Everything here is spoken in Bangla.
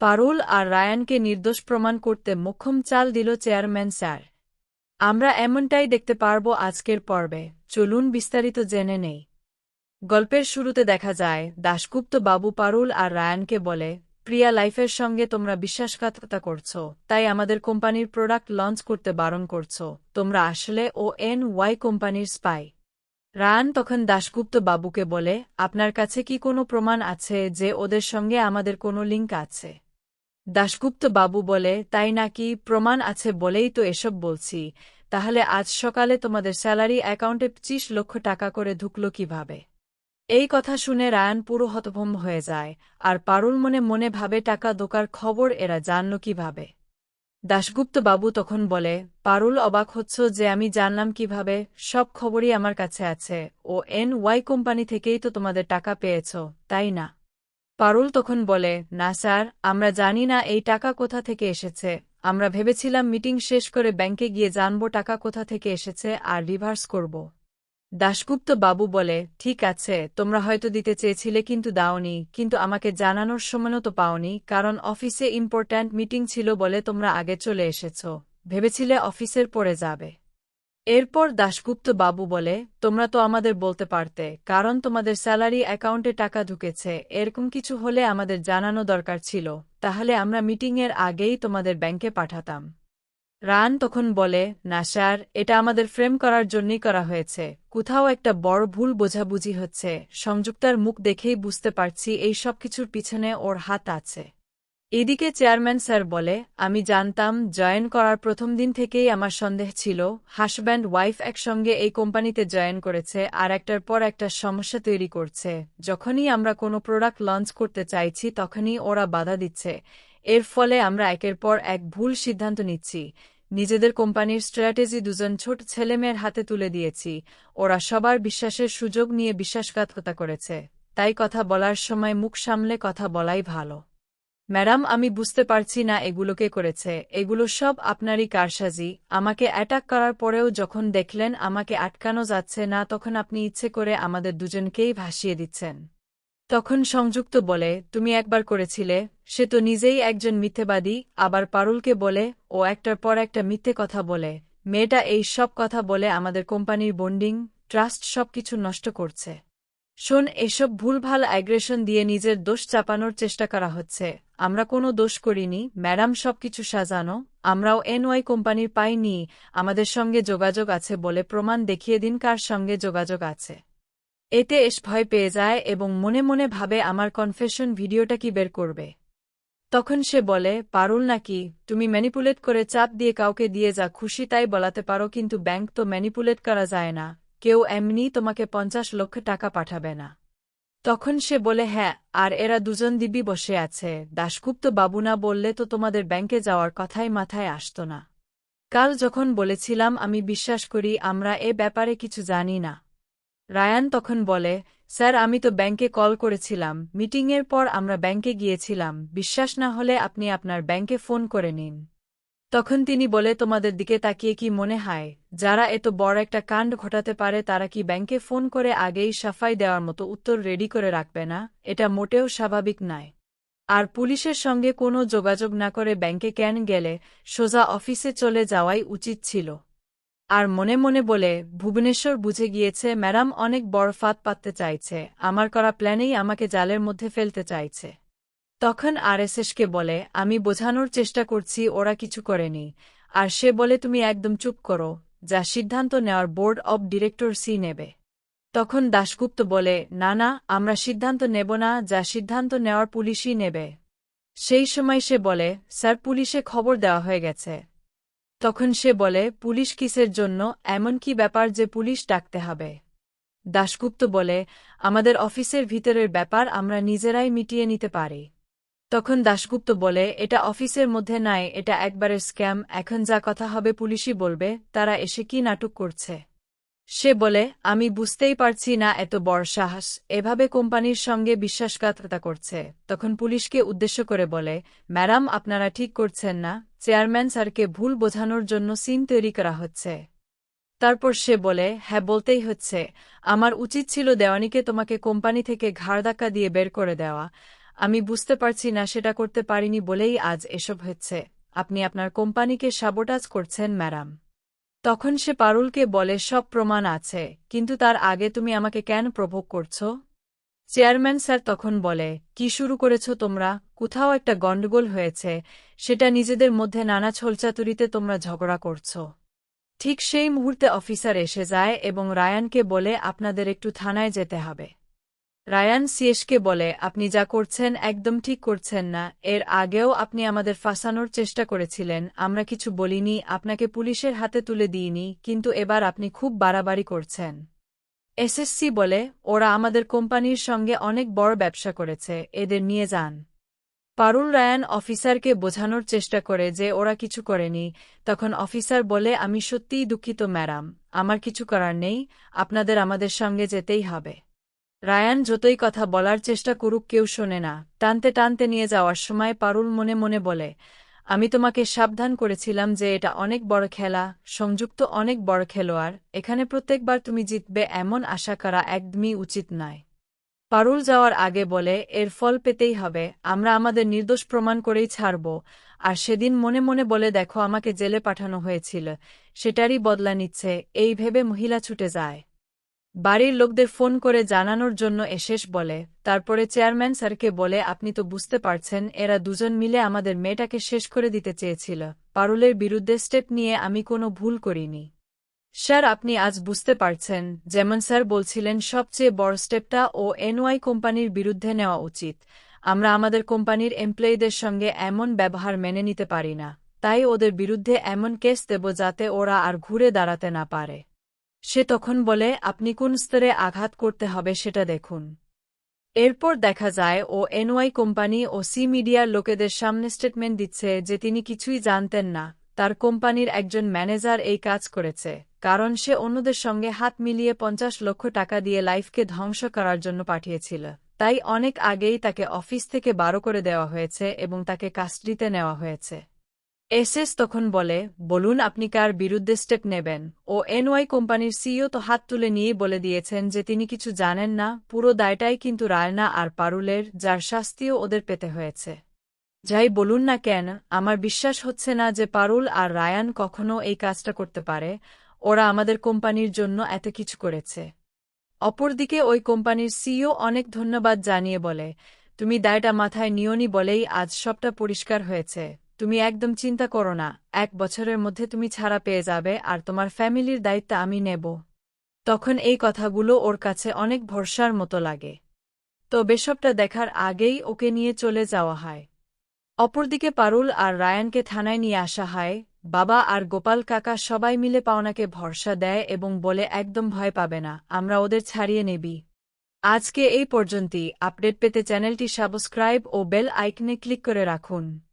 পারুল আর রায়ানকে নির্দোষ প্রমাণ করতে মোক্ষম চাল দিল চেয়ারম্যান স্যার। আমরা এমনটাই দেখতে পারব আজকের পর্বে। চলুন বিস্তারিত জেনে নেই। গল্পের শুরুতে দেখা যায়, দাশগুপ্ত বাবু পারুল আর রায়ানকে বলে, প্রিয়া লাইফের সঙ্গে তোমরা বিশ্বাসঘাতকতা করছ, তাই আমাদের কোম্পানির প্রোডাক্ট লঞ্চ করতে বারণ করছ। তোমরা আসলে ও এন ওয়াই কোম্পানির স্পাই। রায়ান তখন দাশগুপ্ত বাবুকে বলে, আপনার কাছে কি কোনো প্রমাণ আছে যে ওদের সঙ্গে আমাদের কোনো লিঙ্ক আছে? দাশগুপ্ত বাবু বলে, তাই নাকি প্রমাণ আছে বলেই তো এসব বলছি। তাহলে আজ সকালে তোমাদের স্যালারি অ্যাকাউন্টে পঁচিশ লক্ষ টাকা করে ঢুকল কীভাবে? এই কথা শুনে রায়ান পুরো হতভম্ব হয়ে যায়, আর পারুল মনে মনে ভাবে টাকা দোকার খবর এরা জানল কীভাবে। দাশগুপ্ত বাবু তখন বলে, পারুল অবাক হচ্ছ যে আমি জানলাম কীভাবে, সব খবরই আমার কাছে আছে। ও এন ওয়াই কোম্পানি থেকেই তো তোমাদের টাকা পেয়েছ, তাই না? পারুল তখন বলে, না, স্যার, আমরা জানি না এই টাকা কোথা থেকে এসেছে। আমরা ভেবেছিলাম মিটিং শেষ করে ব্যাংকে গিয়ে জানব টাকা কোথা থেকে এসেছে আর রিভার্স করব। দাশগুপ্ত বাবু বলে, ঠিক আছে, তোমরা হয়তো দিতে চেয়েছিলে কিন্তু দাওনি, কিন্তু আমাকে জানানোর সময়ও তো পাওনি, কারণ অফিসে ইম্পর্ট্যান্ট মিটিং ছিল বলে তোমরা আগে চলে এসেছ। ভেবেছিলে অফিসের পরে যাবে। এরপর দাশগুপ্ত বাবু বলে, তোমরা তো আমাদের বলতে পারতে, কারণ তোমাদের স্যালারি অ্যাকাউন্টে টাকা ঢুকেছে, এরকম কিছু হলে আমাদের জানানো দরকার ছিল, তাহলে আমরা মিটিংয়ের আগেই তোমাদের ব্যাংকে পাঠাতাম। রান তখন বলে, না স্যার, এটা আমাদের ফ্রেম করার জন্যই করা হয়েছে, কোথাও একটা বড় ভুল বোঝাবুঝি হচ্ছে, সংযুক্তার মুখ দেখেই বুঝতে পারছি এই সব কিছুর পিছনে ওর হাত আছে। এদিকে চেয়ারম্যান স্যার বলে, আমি জানতাম জয়েন করার প্রথম দিন থেকেই আমার সন্দেহ ছিল। হাসব্যান্ড ওয়াইফ একসঙ্গে এই কোম্পানিতে জয়েন করেছে আর একটার পর একটা সমস্যা তৈরি করছে। যখনই আমরা কোনো প্রোডাক্ট লঞ্চ করতে চাইছি, তখনই ওরা বাধা দিচ্ছে। এর ফলে আমরা একের পর এক ভুল সিদ্ধান্ত নিচ্ছি। নিজেদের কোম্পানির স্ট্র্যাটেজি দুজন ছোট ছেলেমেয়ের হাতে তুলে দিয়েছি। ওরা সবার বিশ্বাসের সুযোগ নিয়ে বিশ্বাসঘাতকতা করেছে। তাই কথা বলার সময় মুখ সামলে কথা বলাই ভালো। ম্যাডাম, আমি বুঝতে পারছি না এগুলোকে করেছে। এগুলো সব আপনারই কারসাজি। আমাকে অ্যাটাক করার পরেও যখন দেখলেন আমাকে আটকানো যাচ্ছে না, তখন আপনি ইচ্ছে করে আমাদের দুজনকেই ভাসিয়ে দিচ্ছেন। তখন সংযুক্ত বলে, তুমি একবার করেছিলে, সে তো নিজেই একজন মিথ্যেবাদী। আবার পারুলকে বলে, ও একটার পর একটা মিথ্যে কথা বলে। মেয়েটা এই সব কথা বলে আমাদের কোম্পানির বন্ডিং, ট্রাস্ট সবকিছু নষ্ট করছে। শোন, এসব ভুলভাল অ্যাগ্রেশন দিয়ে নিজের দোষ চাপানোর চেষ্টা করা হচ্ছে। আমরা কোনো দোষ করিনি, ম্যাডাম সবকিছু সাজানো, আমরাও এনওয়াই কোম্পানির পাইনি আমাদের সঙ্গে যোগাযোগ আছে বলে প্রমাণ দেখিয়ে দিন কার সঙ্গে যোগাযোগ আছে। এতে এস ভয় পেয়ে যায় এবং মনে মনে ভাবে আমার কনফেশন ভিডিওটা কি বের করবে। তখন সে বলে, পারুল নাকি, তুমি ম্যানিপুলেট করে চাপ দিয়ে কাউকে দিয়ে যা খুশি তাই বলাতে পারো, কিন্তু ব্যাংক তো ম্যানিপুলেট করা যায় না। কেউ এমনি তোমাকে পঞ্চাশ লক্ষ টাকা পাঠাবে না। তখন সে বলে হ্যাঁ আর এরা দুজন দিবি বসে আছে। দাশগুপ্ত বাবু না বললে তো তোমাদের ব্যাংকে যাওয়ার কথাই মাথায় আসত না। কাল যখন বলেছিলাম, আমি বিশ্বাস করি আমরা এ ব্যাপারে কিছু জানি না। রায়ান তখন বলে, স্যার, আমি তো ব্যাংকে কল করেছিলাম। মিটিংয়ের পর আমরা ব্যাংকে গিয়েছিলাম। বিশ্বাস না হলে আপনি আপনার ব্যাংকে ফোন করে নিন। তখন তিনি বলে, তোমাদের দিকে তাকিয়ে কি মনে হয়? যারা এত বড় একটা কাণ্ড ঘটাতে পারে, তারা কি ব্যাংকে ফোন করে আগেই সাফাই দেওয়ার মতো উত্তর রেডি করে রাখবে না? এটা মোটেও স্বাভাবিক নয়। আর পুলিশের সঙ্গে কোনো যোগাযোগ না করে ব্যাংকে কেন গেলে সোজা অফিসে চলে যাওয়াই উচিত ছিল। আর মনে মনে বলে, ভুবনেশ্বর বুঝে গিয়েছে, ম্যাডাম অনেক বড় ফাঁদ পাততে চাইছে। আমার করা প্ল্যানেই আমাকে জালের মধ্যে ফেলতে চাইছে। তখন আরএসএসকে বলে, আমি বোঝানোর চেষ্টা করছি, ওরা কিছু করেনি। আর সে বলে, তুমি একদম চুপ করো, যা সিদ্ধান্ত নেওয়ার বোর্ড অব ডিরেক্টর সি নেবে। তখন দাশগুপ্ত বলে, না না, আমরা সিদ্ধান্ত নেব না, যা সিদ্ধান্ত নেওয়ার পুলিশই নেবে। সেই সময় সে বলে, স্যার, পুলিশে খবর দেওয়া হয়ে গেছে। তখন সে বলে, পুলিশ কিসের জন্য, এমন কি ব্যাপার যে পুলিশ ডাকতে হবে? দাশগুপ্ত বলে, আমাদের অফিসের ভিতরের ব্যাপার আমরা নিজেরাই মিটিয়ে নিতে পারি। তখন দাশগুপ্ত বলে, এটা অফিসের মধ্যে নাই, এটা একবারের স্ক্যাম, এখন যা কথা হবে পুলিশই বলবে, তারা এসে কি নাটক করছে? সে বলে, আমি বুঝতেই পারছি না, এত বড় সাহস। এভাবে কোম্পানির সঙ্গে বিশ্বাসঘাতকতা করছে। তখন পুলিশকে উদ্দেশ্য করে বলে, ম্যাডাম, আপনারা ঠিক করছেন না। চেয়ারম্যান স্যারকে ভুল বোঝানোর জন্য সিন তৈরি করা হচ্ছে। তারপর সে বলে হ্যাঁ বলতেই হচ্ছে। আমার উচিত ছিল দেওয়ানিকে তোমাকে কোম্পানি থেকে ঘাড় দিয়ে বের করে দেওয়া। আমি বুঝতে পারছি না সেটা করতে পারিনি বলেই আজ এসব হচ্ছে। আপনি আপনার কোম্পানিকে সাবোটাজ করছেন, ম্যাডাম। তখন সে পারুলকে বলে, সব প্রমাণ আছে, কিন্তু তার আগে তুমি আমাকে কেন প্রভোগ করছ? চেয়ারম্যান স্যার তখন বলে, কি শুরু করেছ তোমরা? কোথাও একটা গণ্ডগোল হয়েছে, সেটা নিজেদের মধ্যে নানা ছলচাতুরিতে তোমরা ঝগড়া করছ। ঠিক সেই মুহূর্তে অফিসার এসে যায় এবং রায়ানকে বলে, আপনাদের একটু থানায় যেতে হবে। রায়ান সিয়েশকে বলে, আপনি যা করছেন একদম ঠিক করছেন না। এর আগেও আপনি আমাদের ফাঁসানোর চেষ্টা করেছিলেন। আমরা কিছু বলিনি, আপনাকে পুলিশের হাতে তুলে দিইনি, কিন্তু এবার আপনি খুব বাড়াবাড়ি করছেন। এসএসসি বলে, ওরা আমাদের কোম্পানির সঙ্গে অনেক বড় ব্যবসা করেছে, এদের নিয়ে যান। পারুল রায়ান অফিসারকে বোঝানোর চেষ্টা করে যে ওরা কিছু করেনি। তখন অফিসার বলে, আমি সত্যিই দুঃখিত, ম্যাডাম। আমার কিছু করার নেই। আপনাদের আমাদের সঙ্গে যেতেই হবে। রায়ান যতই কথা বলার চেষ্টা করুক, কেউ শোনে না। টানতে টানতে নিয়ে যাওয়ার সময় পারুল মনে মনে বলে, আমি তোমাকে সাবধান করেছিলাম যে এটা অনেক বড় খেলা, সংযুক্ত অনেক বড় খেলোয়াড়। এখানে প্রত্যেকবার তুমি জিতবে এমন আশা করা একদমই উচিত নয়। পারুল যাওয়ার আগে বলে, এর ফল পেতেই হবে। আমরা আমাদের নির্দোষ প্রমাণ করেই ছাড়ব। আর সেদিন মনে মনে বলে, দেখো, আমাকে জেলে পাঠানো হয়েছিল। সেটারই বদলা নিচ্ছে। এই ভেবে মহিলা ছুটে যায়। বাড়ির লোকদের ফোন করে জানানোর জন্য এশেষ বলে, তারপরে চেয়ারম্যান স্যারকে বলে, আপনি তো বুঝতে পারছেন, এরা দুজন মিলে আমাদের মেয়েটাকে শেষ করে দিতে চেয়েছিল। পারুলের বিরুদ্ধে স্টেপ নিয়ে আমি কোনো ভুল করিনি। স্যার, আপনি আজ বুঝতে পারছেন, যেমন স্যার বলছিলেন, সবচেয়ে বড় স্টেপটা ও এনওয়াই কোম্পানির বিরুদ্ধে নেওয়া উচিত। আমরা আমাদের কোম্পানির এমপ্লয়ীদের সঙ্গে এমন ব্যবহার মেনে নিতে পারি না। তাই ওদের বিরুদ্ধে এমন কেস দেব যাতে ওরা আর ঘুরে দাঁড়াতে না পারে। সে তখন বলে, আপনি কোন স্তরে আঘাত করতে হবে সেটা দেখুন। এরপর দেখা যায়, ও এনওয়াই কোম্পানি ও সি মিডিয়ার লোকেদের সামনে স্টেটমেন্ট দিচ্ছে যে তিনি কিছুই জানতেন না। তার কোম্পানির একজন ম্যানেজার এই কাজ করেছে, কারণ সে অন্যদের সঙ্গে হাত মিলিয়ে পঞ্চাশ লক্ষ টাকা দিয়ে লাইফকে ধ্বংস করার জন্য পাঠিয়েছিল। তাই অনেক আগেই তাকে অফিস থেকে বারো করে দেওয়া হয়েছে এবং তাকে কাস্টডিতে নেওয়া হয়েছে। এসএস তখন বলে, বলুন আপনি কার বিরুদ্ধে স্টেপ নেবেন? ও এনওয়াই কোম্পানির সিইও তো হাত তুলে নিয়ে বলে দিয়েছেন যে তিনি কিছু জানেন না, পুরো দায়টাই কিন্তু রায়না আর পারুলের, যার শাস্তিও ওদের পেতে হয়েছে। যাই বলুন না কেন, আমার বিশ্বাস হচ্ছে না যে পারুল আর রায়ান কখনো এই কাজটা করতে পারে, ওরা আমাদের কোম্পানির জন্য এত কিছু করেছে। অপরদিকে ওই কোম্পানির সিইও অনেক ধন্যবাদ জানিয়ে বলে, তুমি দায়টা মাথায় নিয়নি বলেই আজ সবটা পরিষ্কার হয়েছে। তুমি একদম চিন্তা করো না, এক বছরের মধ্যে তুমি ছাড়া পেয়ে যাবে আর তোমার ফ্যামিলির দায়িত্ব আমি নেব। তখন এই কথাগুলো ওর কাছে অনেক ভরসার মতো লাগে। তো বেসবটা দেখার আগেই ওকে নিয়ে চলে যাওয়া হয়। অপরদিকে পারুল আর রায়ানকে থানায় নিয়ে আসা হয়। বাবা আর গোপাল কাকা সবাই মিলে পাওনাকে ভরসা দেয় এবং বলে, একদম ভয় পাবে না, আমরা ওদের ছাড়িয়ে নেবি। আজকে এই পর্যন্তই। আপডেট পেতে চ্যানেলটি সাবস্ক্রাইব ও বেল আইকনে ক্লিক করে রাখুন।